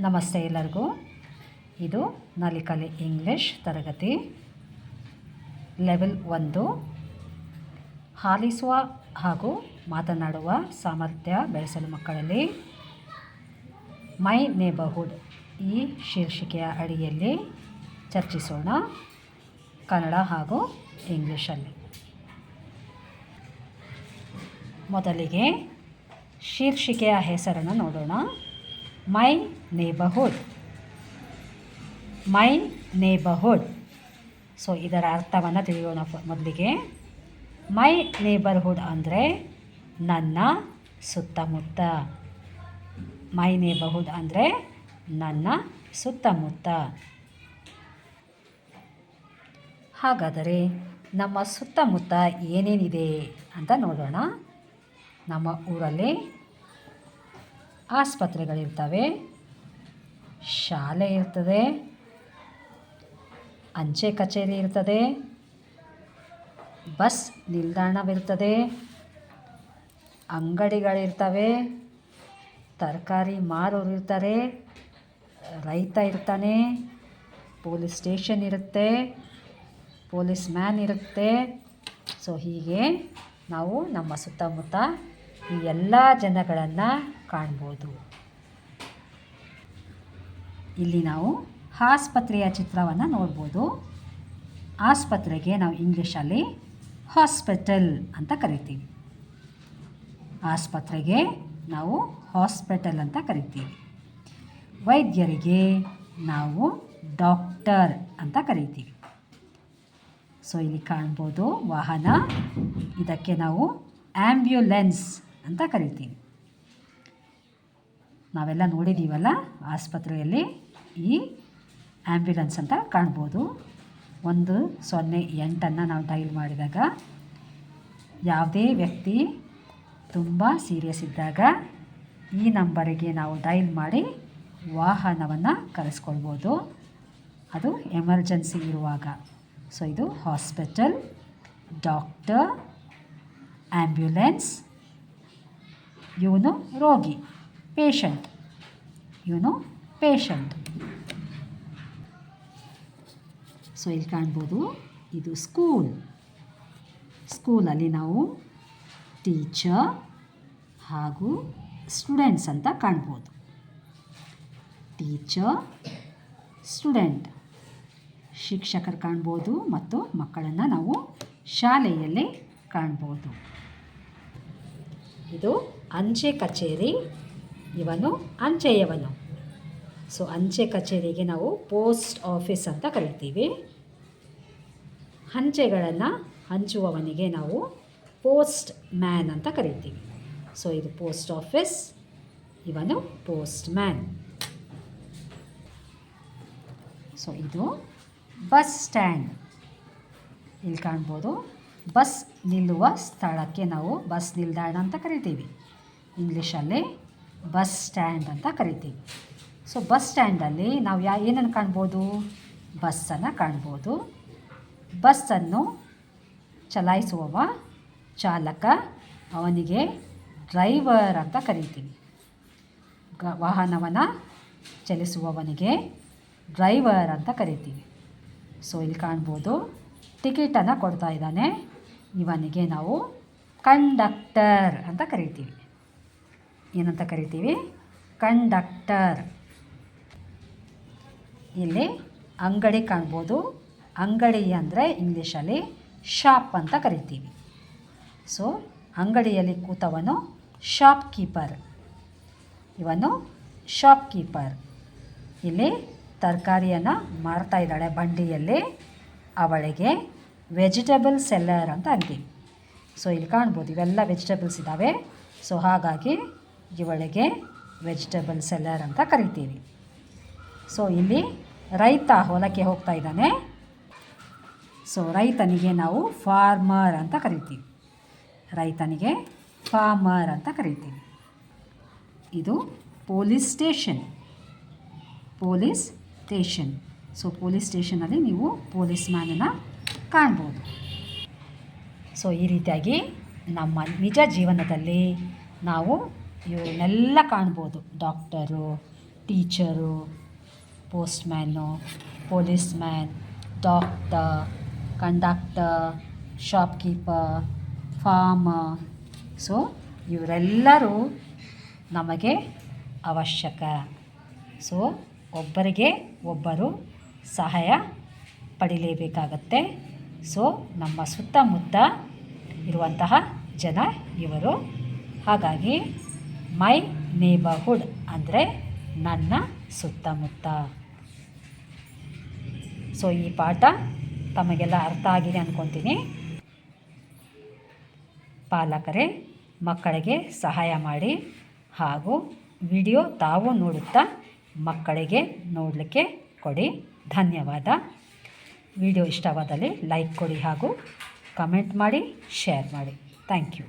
ನಮಸ್ತೆ ಎಲ್ಲರಿಗೂ. ಇದು ನಲಿಕಲಿ ಇಂಗ್ಲಿಷ್ ತರಗತಿ. ಲೆವೆಲ್ ಒಂದು. ಆಲಿಸುವ ಹಾಗೂ ಮಾತನಾಡುವ ಸಾಮರ್ಥ್ಯ ಬೆಳೆಸಲು ಮಕ್ಕಳಲ್ಲಿ. ಮೈ ನೇಬರ್ಹುಡ್ ಈ ಶೀರ್ಷಿಕೆಯ ಅಡಿಯಲ್ಲಿ ಚರ್ಚಿಸೋಣ. ಕನ್ನಡ ಹಾಗೂ ಇಂಗ್ಲೀಷಲ್ಲಿ. ಮೊದಲಿಗೆ ಶೀರ್ಷಿಕೆಯ ಹೆಸರನ್ನು ನೋಡೋಣ. My neighbourhood my neighbourhood so ಇದರ ಅರ್ಥವನ್ನು ತಿಳಿಯೋಣ ಮೊದಲಿಗೆ. ಮೈ ನೇಬರ್ಹುಡ್ ಅಂದರೆ ನನ್ನ ಸುತ್ತಮುತ್ತ. ಮೈ ನೇಬರ್ಹುಡ್ ಅಂದರೆ ನನ್ನ ಸುತ್ತಮುತ್ತ. ಹಾಗಾದರೆ ನಮ್ಮ ಸುತ್ತಮುತ್ತ ಏನೇನಿದೆ ಅಂತ ನೋಡೋಣ. ನಮ್ಮ ಊರಲ್ಲಿ ಆಸ್ಪತ್ರೆಗಳಿರ್ತವೆ. ಶಾಲೆ ಇರ್ತದೆ. ಅಂಚೆ ಕಚೇರಿ ಇರ್ತದೆ. ಬಸ್ ನಿಲ್ದಾಣವಿರ್ತದೆ. ಅಂಗಡಿಗಳಿರ್ತವೆ. ತರಕಾರಿ ಮಾರೋರು ಇರ್ತಾರೆ. ರೈತ ಇರ್ತಾನೆ. ಪೊಲೀಸ್ ಸ್ಟೇಷನ್ ಇರುತ್ತೆ. ಪೊಲೀಸ್ ಮ್ಯಾನ್ ಇರುತ್ತೆ. ಸೊ ಹೀಗೆ ನಾವು ನಮ್ಮ ಸುತ್ತಮುತ್ತ ಈ ಎಲ್ಲ ಜನಗಳನ್ನು ಕಾಣ್ಬೋದು. ಇಲ್ಲಿ ನಾವು ಆಸ್ಪತ್ರೆಯ ಚಿತ್ರವನ್ನು ನೋಡ್ಬೋದು. ಆಸ್ಪತ್ರೆಗೆ ನಾವು ಇಂಗ್ಲೀಷಲ್ಲಿ ಹಾಸ್ಪಿಟಲ್ ಅಂತ ಕರಿತೀವಿ. ಆಸ್ಪತ್ರೆಗೆ ನಾವು ಹಾಸ್ಪಿಟಲ್ ಅಂತ ಕರಿತೀವಿ. ವೈದ್ಯರಿಗೆ ನಾವು ಡಾಕ್ಟರ್ ಅಂತ ಕರಿತೀವಿ. ಸೊ ಇಲ್ಲಿ ಕಾಣ್ಬೋದು ವಾಹನ. ಇದಕ್ಕೆ ನಾವು ಆ್ಯಂಬ್ಯುಲೆನ್ಸ್ ಅಂತ ಕರಿತೀವಿ. ನಾವೆಲ್ಲ ನೋಡಿದ್ದೀವಲ್ಲ ಆಸ್ಪತ್ರೆಯಲ್ಲಿ ಈ ಆ್ಯಂಬ್ಯುಲೆನ್ಸ್ ಅಂತ ಕಾಣ್ಬೋದು. ಒಂದು ಸೊನ್ನೆ ಎಂಟನ್ನು ನಾವು ಡೈಲ್ ಮಾಡಿದಾಗ ಯಾವುದೇ ವ್ಯಕ್ತಿ ತುಂಬ ಸೀರಿಯಸ್ ಇದ್ದಾಗ ಈ ನಂಬರಿಗೆ ನಾವು ಡೈಲ್ ಮಾಡಿ ವಾಹನವನ್ನು ಕರೆಸ್ಕೊಳ್ಬೋದು. ಅದು ಎಮರ್ಜೆನ್ಸಿ ಇರುವಾಗ. ಸೊ, ಇದು ಹಾಸ್ಪಿಟಲ್, ಡಾಕ್ಟರ್, ಆ್ಯಂಬ್ಯುಲೆನ್ಸ್, ಇವನು ರೋಗಿ. ಪೇಷಂಟ್ ಇವನು ಪೇಷಂಟ್ ಸೊ ಇಲ್ಲಿ ಕಾಣ್ಬೋದು, ಇದು ಸ್ಕೂಲ್ ಸ್ಕೂಲಲ್ಲಿ ನಾವು ಟೀಚರ್ ಹಾಗೂ ಸ್ಟೂಡೆಂಟ್ಸ್ ಅಂತ ಕಾಣ್ಬೋದು. ಟೀಚರ್ ಸ್ಟೂಡೆಂಟ್ ಶಿಕ್ಷಕರು ಕಾಣ್ಬೋದು ಮತ್ತು ಮಕ್ಕಳನ್ನು ನಾವು ಶಾಲೆಯಲ್ಲಿ ಕಾಣ್ಬೋದು. ಇದು ಅಂಚೆ ಕಚೇರಿ. ಇವನು ಅಂಚೆಯವನು. ಸೊ ಅಂಚೆ ಕಚೇರಿಗೆ ನಾವು ಪೋಸ್ಟ್ ಆಫೀಸ್ ಅಂತ ಕರಿತೀವಿ. ಅಂಚೆಗಳನ್ನು ಹಂಚುವವನಿಗೆ ನಾವು ಪೋಸ್ಟ್ ಮ್ಯಾನ್ ಅಂತ ಕರಿತೀವಿ. ಸೊ ಇದು ಪೋಸ್ಟ್ ಆಫೀಸ್ ಇವನು ಪೋಸ್ಟ್ ಮ್ಯಾನ್ ಸೊ ಇದು ಬಸ್ ಸ್ಟ್ಯಾಂಡ್ ಇಲ್ಲಿ ಕಾಣ್ಬೋದು ಬಸ್ ನಿಲ್ಲುವ ಸ್ಥಳಕ್ಕೆ ನಾವು ಬಸ್ ನಿಲ್ದಾಣ ಅಂತ ಕರಿತೀವಿ. ಇಂಗ್ಲೀಷಲ್ಲಿ ಬಸ್ ಸ್ಟ್ಯಾಂಡ್ ಅಂತ ಕರಿತೀವಿ. ಸೊ ಬಸ್ ಸ್ಟ್ಯಾಂಡಲ್ಲಿ ನಾವು ಯಾ, ಏನನ್ನು ಕಾಣ್ಬೋದು? ಬಸ್ಸನ್ನು ಕಾಣ್ಬೋದು. ಬಸ್ಸನ್ನು ಚಲಾಯಿಸುವವ ಚಾಲಕ, ಅವನಿಗೆ ಡ್ರೈವರ್ ಅಂತ ಕರಿತೀವಿ. ಗ, ವಾಹನವನ್ನು ಚಲಿಸುವವನಿಗೆ ಡ್ರೈವರ್ ಅಂತ ಕರಿತೀವಿ. ಸೊ ಇಲ್ಲಿ ಕಾಣ್ಬೋದು. ಟಿಕೆಟನ್ನು ಕೊಡ್ತಾ ಇದ್ದಾನೆ. ಇವನಿಗೆ ನಾವು ಕಂಡಕ್ಟರ್ ಅಂತ ಕರಿತೀವಿ. ಏನಂತ ಕರಿತೀವಿ? ಕಂಡಕ್ಟರ್. ಇಲ್ಲಿ ಅಂಗಡಿ ಕಾಣ್ಬೋದು. ಅಂಗಡಿ ಅಂದರೆ ಇಂಗ್ಲೀಷಲ್ಲಿ ಶಾಪ್ ಅಂತ ಕರಿತೀವಿ. ಸೊ ಅಂಗಡಿಯಲ್ಲಿ ಕೂತವನು ಶಾಪ್ ಕೀಪರ್ ಇವನು ಶಾಪ್ ಕೀಪರ್ ಇಲ್ಲಿ ತರಕಾರಿಯನ್ನು ಮಾರ್ತಾ ಇದ್ದಾಳೆ ಬಂಡಿಯಲ್ಲಿ. ಅವಳಿಗೆ ವೆಜಿಟೇಬಲ್ ಸೆಲ್ಲರ್ ಅಂತ ಅಂತೀವಿ. ಸೊ ಇಲ್ಲಿ ಕಾಣ್ಬೋದು ಇವೆಲ್ಲ ವೆಜಿಟೇಬಲ್ಸ್ ಇದ್ದಾವೆ. ಸೊ ಹಾಗಾಗಿ ಇವಳಿಗೆ ವೆಜಿಟೇಬಲ್ ಸೆಲ್ಲರ್ ಅಂತ ಕರಿತೀವಿ. ಸೊ ಇಲ್ಲಿ ರೈತ ಹೊಲಕ್ಕೆ ಹೋಗ್ತಾ ಇದ್ದಾನೆ. ಸೊ ರೈತನಿಗೆ ನಾವು ಫಾರ್ಮರ್ ಅಂತ ಕರಿತೀವಿ. ರೈತನಿಗೆ ಫಾರ್ಮರ್ ಅಂತ ಕರಿತೀವಿ. ಇದು police station police station so police ಸ್ಟೇಷನಲ್ಲಿ ನೀವು ಪೊಲೀಸ್ ಮ್ಯಾನನ್ನು ಕಾಣ್ಬೋದು. ಸೊ ಈ ರೀತಿಯಾಗಿ ನಮ್ಮ ನಿಜ ಜೀವನದಲ್ಲಿ ನಾವು ಇವನ್ನೆಲ್ಲ ಕಾಣ್ಬೋದು. Doctor, teacher, postman policeman doctor conductor, shopkeeper, farmer. So, ಇವರೆಲ್ಲರೂ ನಮಗೆ ಅವಶ್ಯಕ. ಸೊ, ಒಬ್ಬರಿಗೆ ಒಬ್ಬರು ಸಹಾಯ ಪಡಿಲೇಬೇಕಾಗತ್ತೆ. ಸೊ, ನಮ್ಮ ಸುತ್ತಮುತ್ತ ಇರುವಂತಹ ಜನ ಇವರು. ಹಾಗಾಗಿ ಮೈ ನೇಬರ್ಹುಡ್ ಅಂದರೆ ನನ್ನ ಸುತ್ತಮುತ್ತ. ಸೊ ಈ ಪಾಠ ತಮಗೆಲ್ಲ ಅರ್ಥ ಆಗಿದೆ ಅಂದ್ಕೊತೀನಿ ಪಾಲಕರೇ, ಮಕ್ಕಳಿಗೆ ಸಹಾಯ ಮಾಡಿ ಹಾಗೂ ವಿಡಿಯೋ ತಾವು ನೋಡುತ್ತಾ ಮಕ್ಕಳಿಗೆ ನೋಡಲಿಕ್ಕೆ ಕೊಡಿ. ಧನ್ಯವಾದ. ವಿಡಿಯೋ ಇಷ್ಟವಾದಲ್ಲಿ ಲೈಕ್ ಕೊಡಿ ಹಾಗೂ ಕಮೆಂಟ್ ಮಾಡಿ, ಶೇರ್ ಮಾಡಿ. Thank you.